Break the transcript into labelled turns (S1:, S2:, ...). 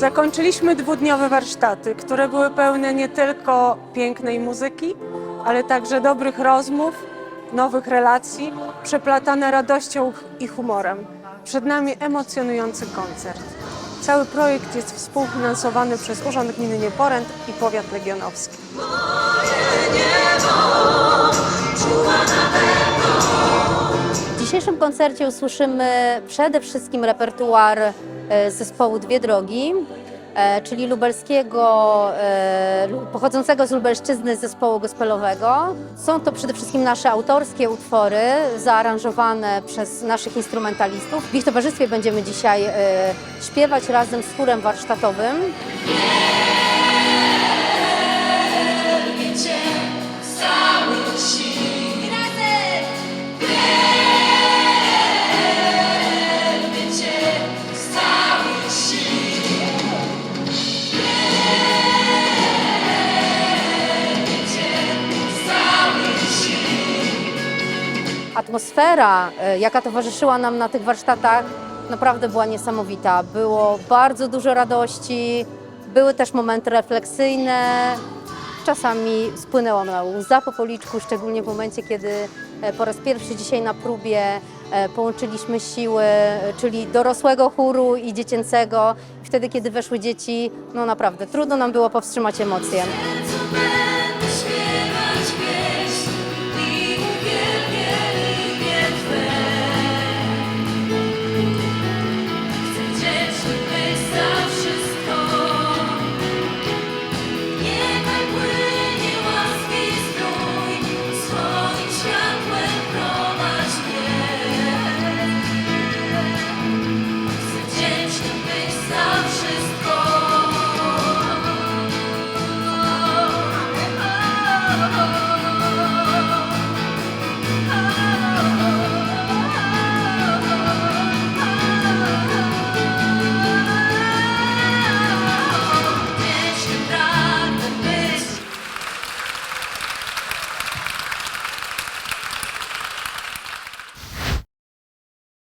S1: Zakończyliśmy dwudniowe warsztaty, które były pełne nie tylko pięknej muzyki, ale także dobrych rozmów, nowych relacji, przeplatane radością i humorem. Przed nami emocjonujący koncert. Cały projekt jest współfinansowany przez Urząd Gminy Nieporęt i Powiat Legionowski.
S2: W dzisiejszym koncercie usłyszymy przede wszystkim repertuar e, zespołu Dwie Drogi, czyli lubelskiego, e, pochodzącego z Lubelszczyzny zespołu gospelowego. Są to przede wszystkim nasze autorskie utwory, zaaranżowane przez naszych instrumentalistów. W ich towarzystwie będziemy dzisiaj e, śpiewać razem z chórem warsztatowym. Atmosfera, e, jaka towarzyszyła nam na tych warsztatach, naprawdę była niesamowita. Było bardzo dużo radości, były też momenty refleksyjne. Czasami spłynęła na łza po policzku, szczególnie w momencie, kiedy e, po raz pierwszy dzisiaj na próbie e, połączyliśmy siły, czyli dorosłego chóru i dziecięcego. Wtedy, kiedy weszły dzieci, no naprawdę trudno nam było powstrzymać emocje.